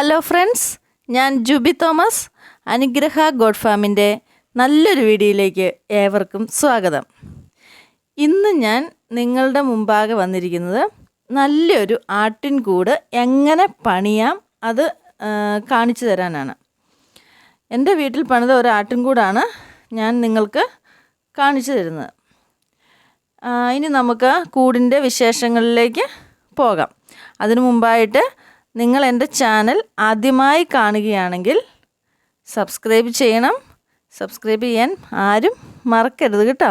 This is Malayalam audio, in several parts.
ഹലോ ഫ്രണ്ട്സ് ഞാൻ ജുബി തോമസ് അനുഗ്രഹ ഗോഡ് ഫാമിന്റെ നല്ലൊരു വീഡിയോയിലേക്ക് ഏവർക്കും സ്വാഗതം. ഇന്ന് ഞാൻ നിങ്ങളുടെ മുമ്പാകെ വന്നിരിക്കുന്നത് നല്ലൊരു ആട്ടിൻകൂട് എങ്ങനെ പണിയാം അത് കാണിച്ചു തരാനാണ്. എന്റെ വീട്ടിൽ പണിത ഒരു ആട്ടിൻകൂടാണ് ഞാൻ നിങ്ങൾക്ക് കാണിച്ചു തരുന്നത്. ഇനി നമുക്ക് കൂടിന്റെ വിശേഷങ്ങളിലേക്ക് പോകാം. അതിനു മുമ്പായിട്ട് നിങ്ങൾ എന്റെ ചാനൽ ആദ്യമായി കാണുകയാണെങ്കിൽ സബ്സ്ക്രൈബ് ചെയ്യണം. സബ്സ്ക്രൈബ് ചെയ്യാൻ ആരും മറക്കരുത് കേട്ടോ.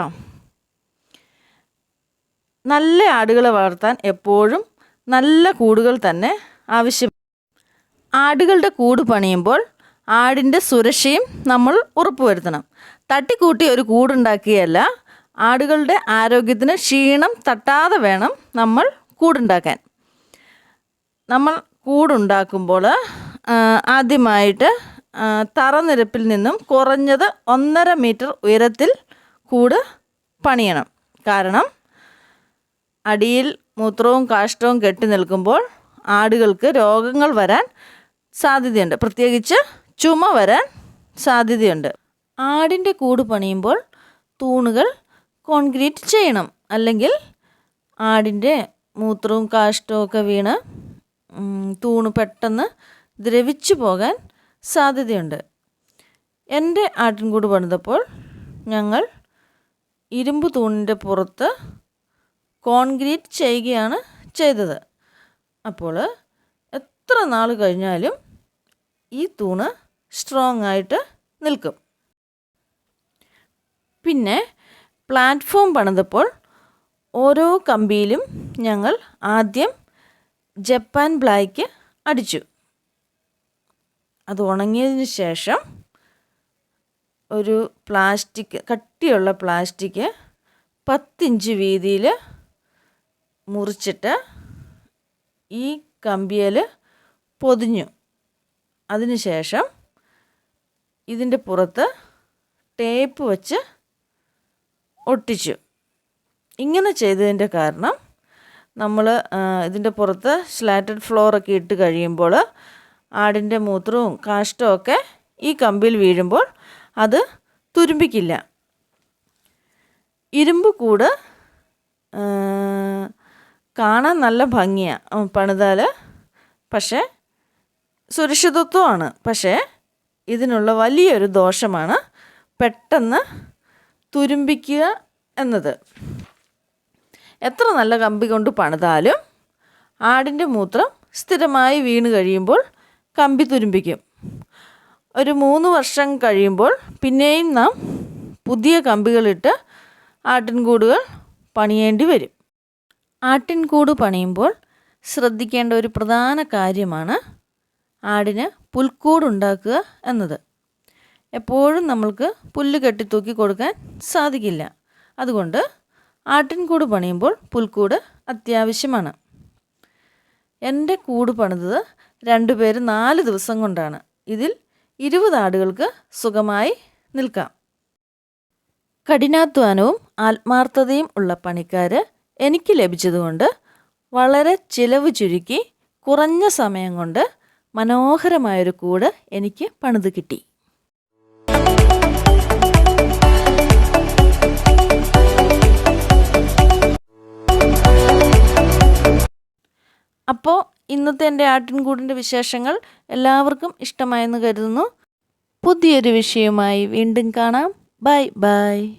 നല്ല ആടുകളെ വളർത്താൻ എപ്പോഴും നല്ല കൂടുകൾ തന്നെ ആവശ്യം. ആടുകളുടെ കൂട് പണിയുമ്പോൾ ആടിന്റെ സുരക്ഷയും നമ്മൾ ഉറപ്പുവരുത്തണം. തട്ടിക്കൂട്ടി ഒരു കൂടുണ്ടാക്കിയല്ല ആടുകളുടെ ആരോഗ്യത്തിന് ക്ഷീണം തട്ടാതെ വേണം നമ്മൾ കൂടുണ്ടാക്കാൻ. നമ്മൾ കൂടുണ്ടാക്കുമ്പോൾ ആദ്യമായിട്ട് തറനിരപ്പിൽ നിന്നും കുറഞ്ഞത് ഒന്നര മീറ്റർ ഉയരത്തിൽ കൂട് പണിയണം. കാരണം അടിയിൽ മൂത്രവും കാഷ്ടവും കെട്ടി നിൽക്കുമ്പോൾ ആടുകൾക്ക് രോഗങ്ങൾ വരാൻ സാധ്യതയുണ്ട്. പ്രത്യേകിച്ച് ചുമ വരാൻ സാധ്യതയുണ്ട്. ആടിന്റെ കൂട് പണിയുമ്പോൾ തൂണുകൾ കോൺക്രീറ്റ് ചെയ്യണം. അല്ലെങ്കിൽ ആടിന്റെ മൂത്രവും കാഷ്ടവും ഒക്കെ വീണ് തൂണ് പെട്ടെന്ന് ദ്രവിച്ചു പോകാൻ സാധ്യതയുണ്ട്. എന്റെ ആട്ടിൻകൂട് പണിതപ്പോൾ ഞങ്ങൾ ഇരുമ്പ് തൂണിന്റെ പുറത്ത് കോൺക്രീറ്റ് ചെയ്യുകയാണ് ചെയ്തത്. അപ്പോൾ എത്ര നാൾ കഴിഞ്ഞാലും ഈ തൂണ് സ്ട്രോങ് ആയിട്ട് നിൽക്കും. പിന്നെ പ്ലാറ്റ്ഫോം പണിതപ്പോൾ ഓരോ കമ്പിയിലും ഞങ്ങൾ ആദ്യം ജപ്പാൻ ബ്ലാക്ക് അടിച്ചു. അത് ഉണങ്ങിയതിന് ശേഷം ഒരു പ്ലാസ്റ്റിക് കട്ടിയുള്ള പ്ലാസ്റ്റിക് പത്തിഞ്ച് വീതിയിൽ മുറിച്ചിട്ട് ഈ കമ്പിയൽ പൊതിഞ്ഞു. അതിനുശേഷം ഇതിന്റെ പുറത്ത് ടേപ്പ് വച്ച് ഒട്ടിച്ചു. ഇങ്ങനെ ചെയ്തതിന്റെ കാരണം നമ്മൾ ഇതിന്റെ പുറത്ത് സ്ലാറ്റഡ് ഫ്ലോറൊക്കെ ഇട്ട് കഴിയുമ്പോൾ ആടിന്റെ മൂത്രവും കാഷ്ടവും ഒക്കെ ഈ കമ്പിയിൽ വീഴുമ്പോൾ അത് തുരുമ്പിക്കില്ല. ഇരുമ്പ് കൂട് കാണാൻ നല്ല ഭംഗിയാണ് പണിതാൽ പക്ഷേ സുരക്ഷിതത്വമാണ്. പക്ഷേ ഇതിനുള്ള വലിയൊരു ദോഷമാണ് പെട്ടെന്ന് തുരുമ്പിക്കുക എന്നത്. എത്ര നല്ല കമ്പി കൊണ്ട് പണിതാലും ആടിന്റെ മൂത്രം സ്ഥിരമായി വീണ് കഴിയുമ്പോൾ കമ്പി തുരുമ്പിക്കും. ഒരു മൂന്ന് വർഷം കഴിയുമ്പോൾ പിന്നെയും നാം പുതിയ കമ്പികളിട്ട് ആട്ടിൻകൂടുകൾ പണിയേണ്ടി വരും. ആട്ടിൻകൂട് പണിയുമ്പോൾ ശ്രദ്ധിക്കേണ്ട ഒരു പ്രധാന കാര്യമാണ് ആടിന് പുൽക്കൂടുണ്ടാക്കുക എന്നത്. എപ്പോഴും നമ്മൾക്ക് പുല്ല് കെട്ടിത്തൂക്കി കൊടുക്കാൻ സാധിക്കില്ല. അതുകൊണ്ട് ആട്ടിൻകൂട് പണിയുമ്പോൾ പുൽക്കൂട് അത്യാവശ്യമാണ്. എന്റെ കൂട് പണിതത് രണ്ടുപേര് നാല് ദിവസം കൊണ്ടാണ്. ഇതിൽ ഇരുപത് ആടുകൾക്ക് സുഖമായി നിൽക്കാം. കഠിനാധ്വാനവും ആത്മാർത്ഥതയും ഉള്ള പണിക്കാർ എനിക്ക് ലഭിച്ചതുകൊണ്ട് വളരെ ചിലവ് ചുരുക്കി കുറഞ്ഞ സമയം കൊണ്ട് മനോഹരമായൊരു കൂട് എനിക്ക് പണിത് കിട്ടി. അപ്പോൾ ഇന്നത്തെ എന്റെ ആട്ടിൻകൂടിന്റെ വിശേഷങ്ങൾ എല്ലാവർക്കും ഇഷ്ടമായെന്ന് കരുതുന്നു. പുതിയൊരു വിഷയവുമായി വീണ്ടും കാണാം. Bye bye.